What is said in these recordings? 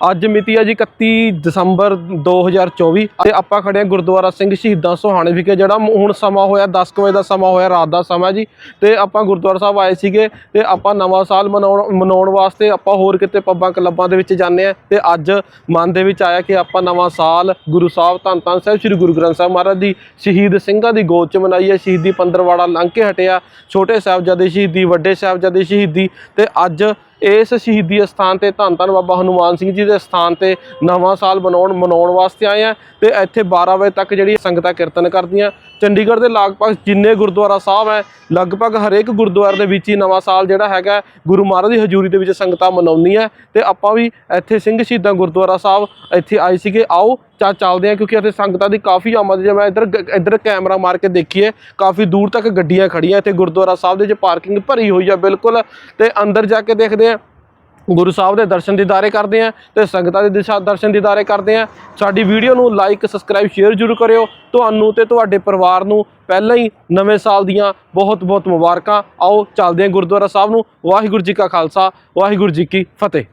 ਅੱਜ ਮਿਤੀ ਹੈ ਜੀ 31 ਦਸੰਬਰ 2024 ਤੇ ਆਪਾਂ ਖੜੇ ਹਾਂ ਗੁਰਦੁਆਰਾ ਸਿੰਘ ਸ਼ਹੀਦਾਂ ਸੋਹਾਣੇ ਵਿਖੇ, ਜਿਹੜਾ ਹੁਣ ਸਮਾਂ ਹੋਇਆ 10 ਕੁ ਵਜੇ ਦਾ ਸਮਾਂ ਹੋਇਆ, ਰਾਤ ਦਾ ਸਮਾਂ ਜੀ। ਤੇ ਆਪਾਂ ਗੁਰਦੁਆਰਾ ਸਾਹਿਬ ਆਏ ਸੀਗੇ ਤੇ ਆਪਾਂ ਨਵਾਂ ਸਾਲ ਮਨਾਉਣ ਮਨਾਉਣ ਵਾਸਤੇ ਆਪਾਂ ਹੋਰ ਕਿਤੇ ਪੱਬਾਂ ਕਲੱਬਾਂ ਦੇ ਵਿੱਚ ਜਾਂਦੇ ਆ ਤੇ ਅੱਜ ਮਨ ਦੇ ਵਿੱਚ ਆਇਆ ਕਿ ਆਪਾਂ ਨਵਾਂ ਸਾਲ ਗੁਰੂ ਸਾਹਿਬ ਧੰਨ ਧੰਨ ਸਾਹਿਬ, ਸ੍ਰੀ ਗੁਰੂ ਗ੍ਰੰਥ ਸਾਹਿਬ ਮਹਾਰਾਜ ਦੀ ਸ਼ਹੀਦ ਸਿੰਘਾਂ ਦੀ ਗੋਦ ਚ ਮਨਾਈ ਹੈ। ਸ਼ਹੀਦੀ ਪੰਦਰਵਾੜਾ ਲੰਘ ਕੇ ਹਟਿਆ। ਛੋਟੇ ਸਾਹਿਬਜ਼ਾਦੇ ਸ਼ਹੀਦੀ, ਵੱਡੇ ਸਾਹਿਬਜ਼ਾਦੇ ਸ਼ਹੀਦੀ ਤੇ ਅੱਜ ਇਸ ਸ਼ਹੀਦੀ ਅਸਥਾਨ ਤੇ ਧੰਨ ਧੰਨ ਬਾਬਾ ਹਨੂਮਾਨ ਸਿੰਘ ਜੀ ਦੇ ਸਥਾਨ ਤੇ ਨਵਾਂ ਸਾਲ ਮਨਾਉਣ ਮਨਾਉਣ ਵਾਸਤੇ ਆਏ ਆ ਤੇ ਇੱਥੇ 12 ਵਜੇ ਤੱਕ ਜਿਹੜੀ ਸੰਗਤਾਂ ਕੀਰਤਨ ਕਰਦੀਆਂ। ਚੰਡੀਗੜ੍ਹ ਦੇ ਲਗਭਗ ਜਿੰਨੇ ਗੁਰਦੁਆਰਾ ਸਾਹਿਬ ਹੈ, ਲਗਭਗ ਹਰੇਕ ਗੁਰਦੁਆਰੇ ਦੇ ਵਿੱਚ ਹੀ ਨਵਾਂ ਸਾਲ ਜਿਹੜਾ ਹੈਗਾ ਗੁਰੂ ਮਹਾਰਾਜ ਦੀ ਹਜ਼ੂਰੀ ਦੇ ਵਿੱਚ ਸੰਗਤਾਂ ਮਨਾਉਂਦੀਆਂ ਤੇ ਆਪਾਂ ਵੀ ਇੱਥੇ ਸਿੰਘ ਸ਼ਹੀਦਾਂ ਗੁਰਦੁਆਰਾ ਸਾਹਿਬ ਇੱਥੇ ਆਏ ਸੀਗੇ। ਆਓ ਚਾ ਚੱਲਦੇ ਆ ਕਿਉਂਕਿ ਇੱਥੇ ਸੰਗਤਾਂ ਦੀ ਕਾਫੀ ਆਮਦ ਜੇ ਮੈਂ ਇੱਧਰ ਗ- ਇੱਧਰ ਕੈਮਰਾ ਮਾਰ ਕੇ ਦੇਖੀਏ, ਕਾਫੀ ਦੂਰ ਤੱਕ ਗੱਡੀਆਂ ਖੜੀਆਂ ਇੱਥੇ ਗੁਰਦੁਆਰਾ ਸਾਹਿਬ ਦੇ ਵਿੱਚ ਪਾਰਕਿੰਗ ਭਰੀ ਹੋਈ ਆ ਬਿਲਕੁਲ ਤੇ ਅੰਦਰ ਜਾ ਕੇ ਦੇਖਦੇ ਆ ਗੁਰੂ ਸਾਹਿਬ ਦੇ ਦਰਸ਼ਨ ਦੀਦਾਰੇ ਕਰਦੇ ਆ ਤੇ ਸੰਗਤਾਂ ਦੇ ਦਿਸ਼ਾ ਦਰਸ਼ਨ ਦੀਦਾਰੇ ਕਰਦੇ ਆ। ਸਾਡੀ ਵੀਡੀਓ ਨੂੰ ਲਾਈਕ ਸਬਸਕ੍ਰਾਈਬ ਸ਼ੇਅਰ ਜ਼ਰੂਰ ਕਰਿਓ। ਤੁਹਾਨੂੰ ਤੇ ਤੁਹਾਡੇ ਪਰਿਵਾਰ ਨੂੰ ਪਹਿਲਾਂ ਹੀ ਨਵੇਂ ਸਾਲ ਦੀਆਂ ਬਹੁਤ ਬਹੁਤ ਮੁਬਾਰਕਾਂ। ਆਓ, ਚੱਲਦੇ ਆ ਗੁਰਦੁਆਰਾ ਸਾਹਿਬ ਨੂੰ। ਵਾਹਿਗੁਰੂ ਜੀ ਕਾ ਖਾਲਸਾ, ਵਾਹਿਗੁਰੂ ਜੀ ਕੀ ਫਤਿਹ।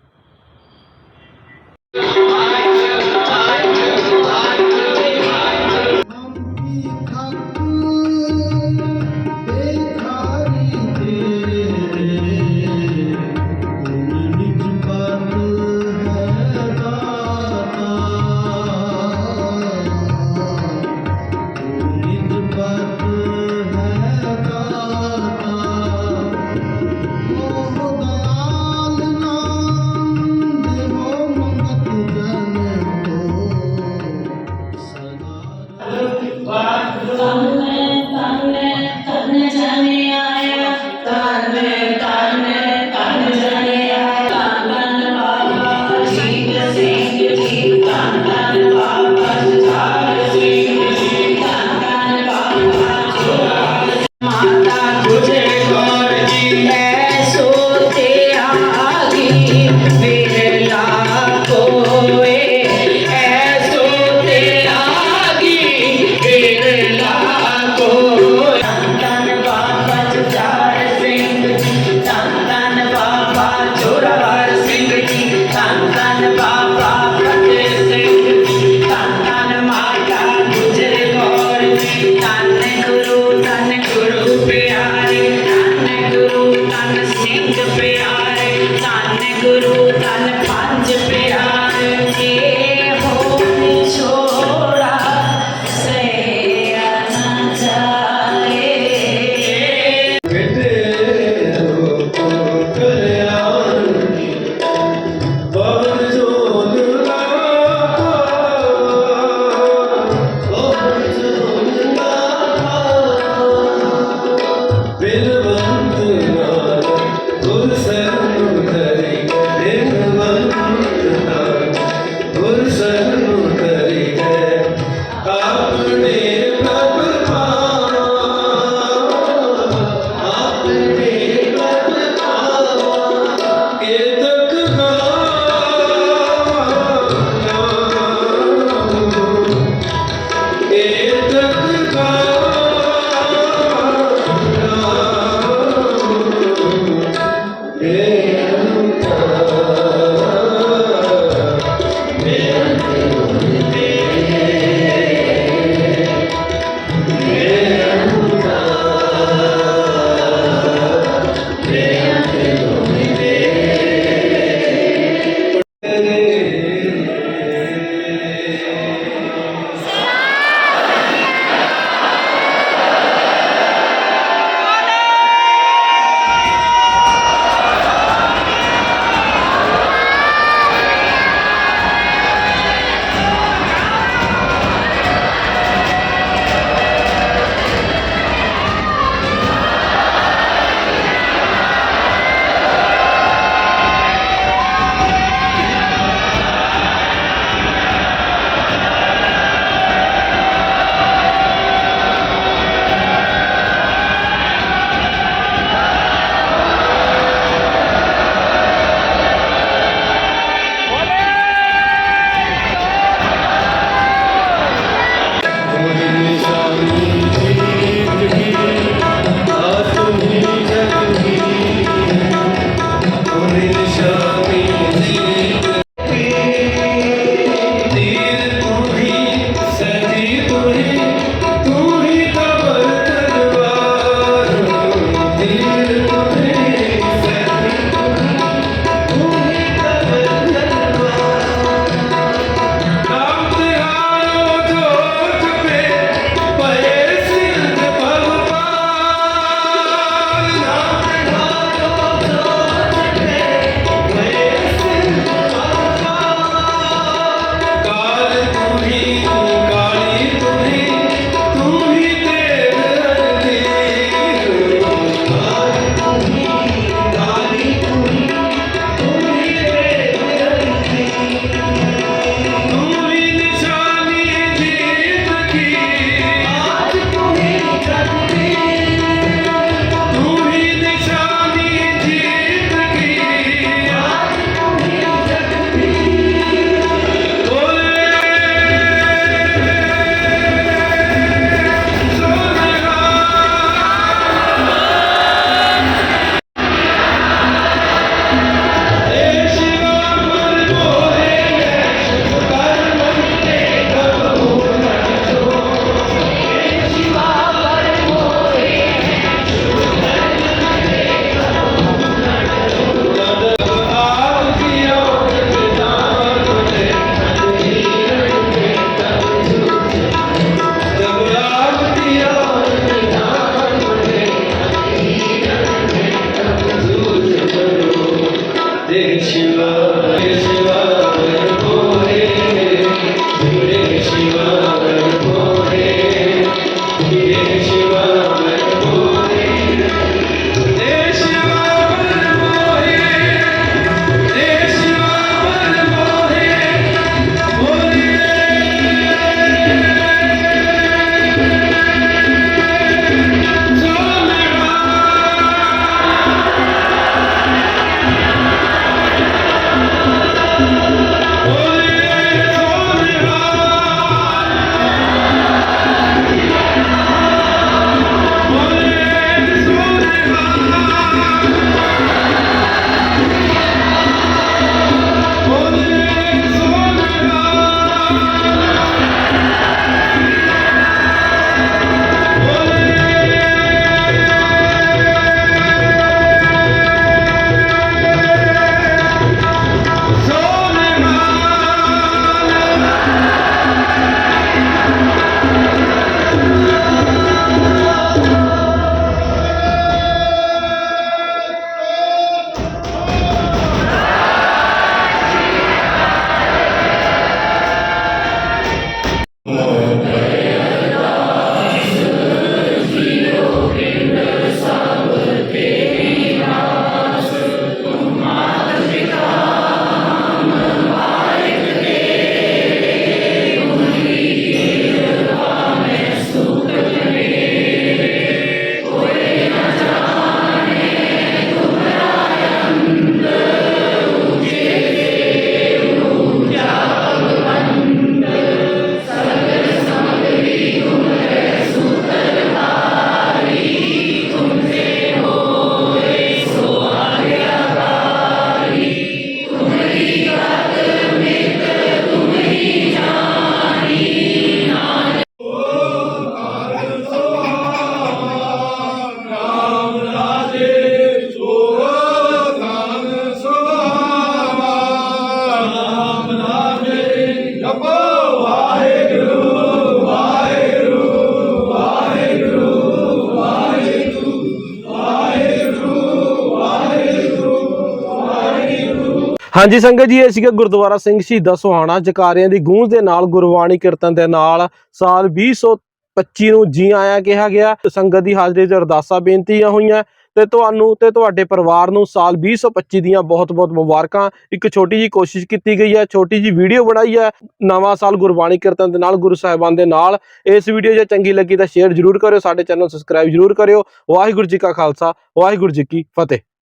ਹਾਂਜੀ ਸੰਗਤ ਜੀ, ਇਹ ਸੀਗਾ ਗੁਰਦੁਆਰਾ ਸਿੰਘ ਸ਼ਹੀਦਾਂ ਸੁਹਾਣਾ, ਜਕਾਰਿਆਂ ਦੀ ਗੂੰਜ ਦੇ ਨਾਲ ਗੁਰਬਾਣੀ ਕੀਰਤਨ ਦੇ ਨਾਲ ਸਾਲ 2025 ਨੂੰ ਜੀ ਆਇਆ ਕਿਹਾ ਗਿਆ। ਸੰਗਤ ਦੀ ਹਾਜ਼ਰੀ 'ਚ ਅਰਦਾਸਾਂ ਬੇਨਤੀਆਂ ਹੋਈਆਂ ਤੇ ਤੁਹਾਨੂੰ ਤੇ ਤੁਹਾਡੇ ਪਰਿਵਾਰ ਨੂੰ ਸਾਲ 2025 ਦੀਆਂ ਬਹੁਤ-ਬਹੁਤ ਮੁਬਾਰਕਾਂ। ਇੱਕ ਛੋਟੀ ਜੀ ਕੋਸ਼ਿਸ਼ ਕੀਤੀ ਗਈ ਹੈ, ਛੋਟੀ ਜੀ ਵੀਡੀਓ ਬਣਾਈ ਹੈ, ਨਵਾਂ ਸਾਲ ਗੁਰਬਾਣੀ ਕੀਰਤਨ ਦੇ ਨਾਲ, ਗੁਰੂ ਸਾਹਿਬਾਨ ਦੇ ਨਾਲ। ਇਸ ਵੀਡੀਓ ਜੇ ਚੰਗੀ ਲੱਗੀ ਤਾਂ ਸ਼ੇਅਰ ਜ਼ਰੂਰ ਕਰਿਓ, ਸਾਡੇ ਚੈਨਲ ਸਬਸਕ੍ਰਾਈਬ ਜ਼ਰੂਰ ਕਰਿਓ। ਵਾਹਿਗੁਰੂ ਜੀ ਕਾ ਖਾਲਸਾ, ਵਾਹਿਗੁਰੂ ਜੀ ਕੀ ਫਤਿਹ।